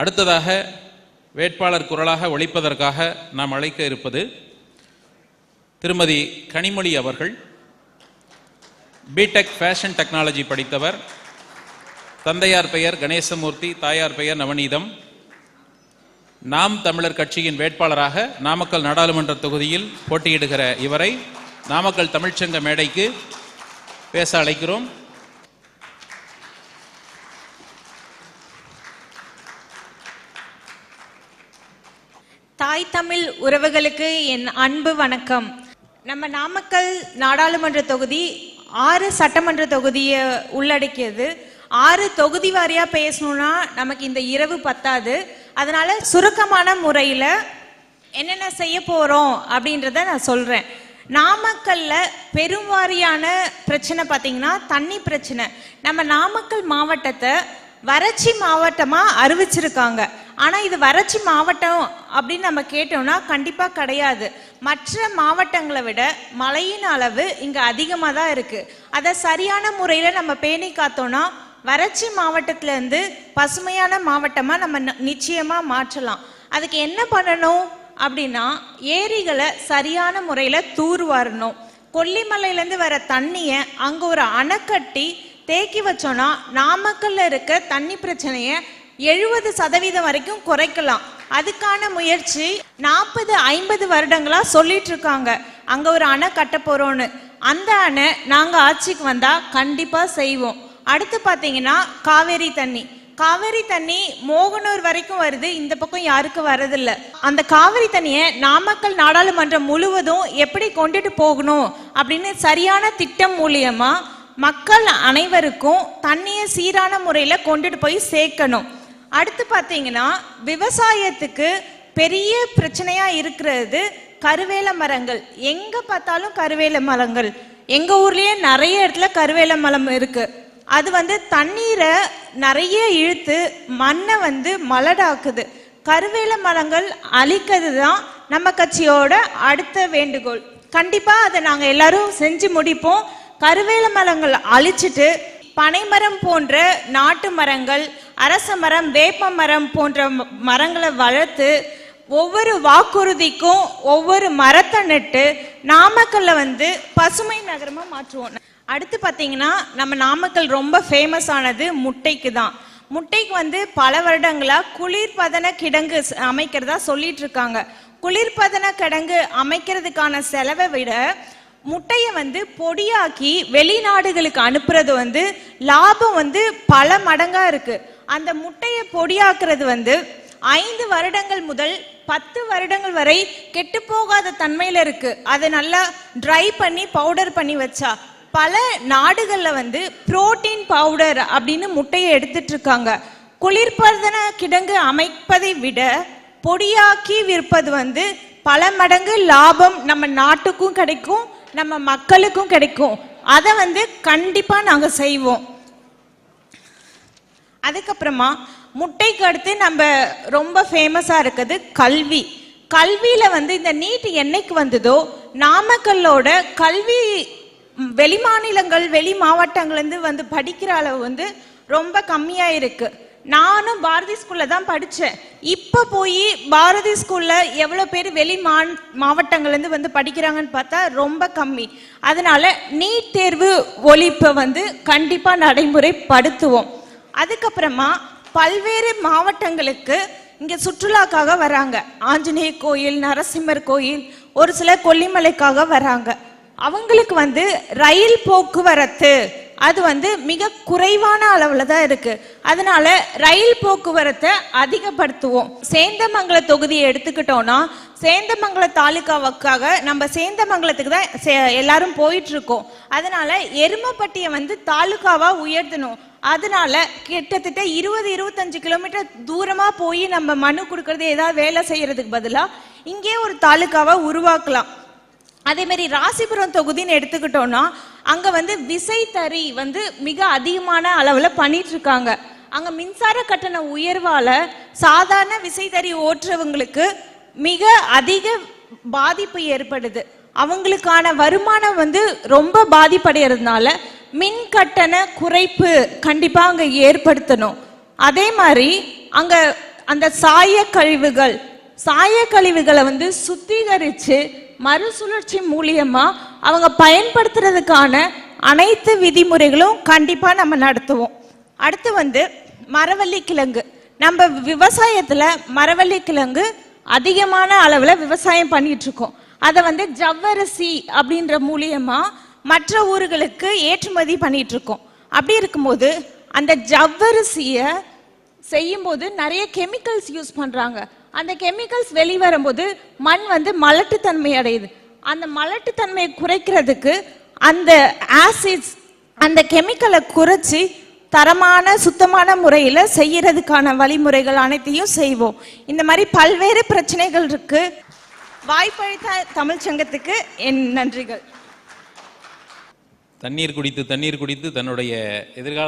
அடுத்ததாக வேட்பாளர் குரலாக ஒழிப்பதற்காக நாம் அழைக்க இருப்பது திருமதி கனிமொழி அவர்கள் பிடெக் ஃபேஷன் டெக்னாலஜி படித்தவர் தந்தையார் பெயர் கணேசமூர்த்தி தாயார் பெயர் நவநீதம். நாம் தமிழர் கட்சியின் வேட்பாளராக நாமக்கல் நாடாளுமன்ற தொகுதியில் போட்டியிடுகிற இவரை நாமக்கல் தமிழ்ச்சங்க மேடைக்கு பேச அழைக்கிறோம். தாய் தமிழ் உறவுகளுக்கு என் அன்பு வணக்கம். நம்ம நாமக்கல் நாடாளுமன்ற தொகுதி ஆறு சட்டமன்ற தொகுதியை உள்ளடக்கியது. ஆறு தொகுதி வாரியாக பேசணும்னா நமக்கு இந்த இரவு பத்தாது. அதனால சுருக்கமான முறையில் என்னென்ன செய்ய போகிறோம் அப்படின்றத நான் சொல்கிறேன் நாமக்கல்ல பெருவாரியான பிரச்சனை பார்த்தீங்கன்னா தண்ணி பிரச்சனை. நம்ம நாமக்கல் மாவட்டத்தை வறட்சி மாவட்டமாக அறிவிச்சிருக்காங்க. ஆனால் இது வறட்சி மாவட்டம் அப்படின்னு நம்ம கேட்டோம்னா கண்டிப்பாக கிடையாது. மற்ற மாவட்டங்களை விட மழையின் அளவு இங்கே அதிகமாக தான் இருக்குது அதை சரியான முறையில் நம்ம பேணி காத்தோம்னா வறட்சி மாவட்டத்திலேருந்து பசுமையான மாவட்டமாக நம்ம நிச்சயமாக மாற்றலாம். அதுக்கு என்ன பண்ணணும் அப்படின்னா ஏரிகளை சரியான முறையில தூர்வாரணும். கொல்லிமலையிலேருந்து வர தண்ணியை அங்கே ஒரு அணை கட்டி தேக்கி வச்சோன்னா நாமக்கல்ல இருக்க தண்ணி பிரச்சனையை எழுபது சதவீதம் வரைக்கும் குறைக்கலாம். அதுக்கான முயற்சி நாற்பது ஐம்பது வருடங்களா சொல்லிட்டு இருக்காங்க. அங்க ஒரு அணை கட்ட போறோம்னு அந்த அணை நாங்க ஆட்சிக்கு வந்தா கண்டிப்பா செய்வோம். அடுத்து பாத்தீங்கன்னா காவேரி தண்ணி. காவேரி தண்ணி மோகனூர் வரைக்கும் வருது. இந்த பக்கம் யாருக்கும் வரதில்ல அந்த காவேரி தண்ணியை நாமக்கல் நாடாளுமன்றம் முழுவதும் எப்படி கொண்டுட்டு போகணும் அப்படின்னு சரியான திட்டம் மூலியமா மக்கள் அனைவருக்கும் தண்ணியை சீரான முறையில் கொண்டுட்டு போய் சேர்க்கணும். அடுத்து பார்த்தீங்கன்னா விவசாயத்துக்கு பெரிய பிரச்சனையா இருக்கிறது கருவேல மரங்கள். எங்க பார்த்தாலும் கருவேல மரங்கள். எங்க ஊர்லயே நிறைய இடத்துல கருவேல மரம் இருக்கு. அது வந்து தண்ணீரை நிறைய இழுத்து மண்ணை வந்து மலடாக்குது. கருவேல மரங்கள் அழிக்கிறது தான் நம்ம கட்சியோட அடுத்த வேண்டுகோள். கண்டிப்பா அதை நாங்க எல்லாரும் செஞ்சு முடிப்போம். கருவேல மரங்கள் அழிச்சிட்டு பனைமரம் போன்ற நாட்டு மரங்கள் அரச மரம் வேப்ப மரம் போன்ற மரங்களை வளர்த்து ஒவ்வொரு வாக்குறுதிக்கும் ஒவ்வொரு மரத்தை நட்டு நாமக்கல்ல வந்து பசுமை நகரமா மாற்றுவோம். அடுத்து பார்த்தீங்கன்னா நம்ம நாமக்கல் ரொம்ப ஃபேமஸ் ஆனது முட்டைக்கு தான். முட்டைக்கு வந்து பல வருடங்களா குளிர்பதன கிடங்கு அமைக்கிறதா சொல்லிட்டு இருக்காங்க குளிர்பதன கிடங்கு அமைக்கிறதுக்கான செலவை விட முட்டையை வந்து பொடியாக்கி வெளிநாடுகளுக்கு அனுப்புறது வந்து லாபம் வந்து பல மடங்கா இருக்கு. அந்த முட்டையை பொடியாக்குறது வந்து ஐந்து வருடங்கள் முதல் பத்து வருடங்கள் வரை கெட்டு போகாத தன்மையில இருக்கு. அதை நல்லா ட்ரை பண்ணி பவுடர் பண்ணி வச்சா பல நாடுகள்ல வந்து புரோட்டீன் பவுடர் அப்படின்னு முட்டையை எடுத்துட்டு இருக்காங்க. குளிர்பதன கிடங்கு அமைப்பதை விட பொடியாக்கி விற்பது வந்து பல மடங்கு லாபம் நம்ம நாட்டுக்கும் கிடைக்கும் நம்ம மக்களுக்கும் கிடைக்கும். அதை வந்து கண்டிப்பா நாங்க செய்வோம். அதுக்கப்புறமா முட்டைக்கு அடுத்து நம்ம ரொம்ப ஃபேமஸாக இருக்குது கல்வி. கல்வியில் வந்து இந்த நீட் என்னைக்கு வந்ததோ நாமக்கல்லோட கல்வி வெளி மாநிலங்கள் வெளி மாவட்டங்கள்லேருந்து வந்து படிக்கிற அளவு வந்து ரொம்ப கம்மியாக இருக்கு. நானும் பாரதி ஸ்கூலில் தான் படித்தேன் இப்போ போய் பாரதி ஸ்கூலில் எவ்வளோ பேர் வெளி மா மாவட்டங்கள்லேருந்து வந்து படிக்கிறாங்கன்னு பார்த்தா ரொம்ப கம்மி. அதனால நீட் தேர்வு ஒழிப்பை வந்து கண்டிப்பாக நடைமுறைப்படுத்துவோம். அதுக்கப்புறமா பல்வேறு மாவட்டங்களுக்கு இங்க சுற்றுலாக்காக வராங்க. ஆஞ்சநேய கோயில் நரசிம்மர் கோயில் ஒரு சில கொல்லிமலைக்காக வராங்க. அவங்களுக்கு வந்து ரயில் போக்குவரத்து அது வந்து மிக குறைவான அளவுல தான் இருக்கு. அதனால ரயில் போக்குவரத்தை அதிகப்படுத்துவோம். சேந்தமங்கல தொகுதியை எடுத்துக்கிட்டோம்னா சேந்தமங்கல தாலுகாவுக்காக நம்ம சேந்தமங்கலத்துக்கு தான் சே- எல்லாரும் போயிட்டு இருக்கோம். அதனால எருமப்பட்டியை வந்து தாலுகாவா உயர்த்தணும். அதனால கிட்டத்தட்ட இருபது இருபத்தஞ்சு கிலோமீட்டர் தூரமா போய் நம்ம மனு கொடுக்கறது ஏதாவது வேலை செய்யறதுக்கு பதிலா இங்கே ஒரு தாலுகாவா உருவாக்கலாம். அதே மாதிரி ராசிபுரம் தொகுதின்னு எடுத்துக்கிட்டோம்னா அங்க வந்து விசைத்தறி வந்து மிக அதிகமான அளவுல பண்ணிட்டு இருக்காங்க. அங்க மின்சார கட்டண உயர்வால சாதாரண விசைத்தறி ஓட்டுறவங்களுக்கு மிக அதிக பாதிப்பு ஏற்படுது. அவங்களுக்கான வருமானம் வந்து ரொம்ப பாதிப்படைகிறதுனால மின் கட்டண குறைப்பு கண்டிப்பாக அங்கே ஏற்படுத்தணும். அதே மாதிரி அங்கே அந்த சாய கழிவுகள் சாய கழிவுகளை வந்து சுத்திகரிச்சு மறுசுழற்சி மூலியமாக அவங்க பயன்படுத்துறதுக்கான அனைத்து விதிமுறைகளும் கண்டிப்பாக நம்ம நடத்துவோம். அடுத்து வந்து மரவள்ளி கிழங்கு. நம்ம விவசாயத்தில் மரவள்ளி கிழங்கு அதிகமான அளவில் விவசாயம் பண்ணிகிட்ருக்கோம் அதை வந்து ஜவ்வரிசி அப்படின்ற மூலியமாக மற்ற ஊர்களுக்கு ஏற்றுமதி பண்ணிட்டு இருக்கோம் அப்படி இருக்கும்போது அந்த ஜவ்வரிசியை செய்யும்போது நிறைய கெமிக்கல்ஸ் யூஸ் பண்றாங்க. அந்த கெமிக்கல்ஸ் வெளிவரும்போது மண் வந்து மலட்டுத்தன்மை அடையுது. அந்த மலட்டுத்தன்மையை குறைக்கிறதுக்கு அந்த ஆசிட்ஸ் அந்த கெமிக்கலை குறைச்சி தரமான சுத்தமான முறையில் செய்யறதுக்கான வழிமுறைகள் அனைத்தையும் செய்வோம். இந்த மாதிரி பல்வேறு பிரச்சனைகள் இருக்கு. வாய்ப்பளித்த தமிழ்ச்சங்கத்துக்கு என் நன்றிகள். தண்ணீர் குடித்து தண்ணீர் குடித்து தன்னுடைய எதிர்கால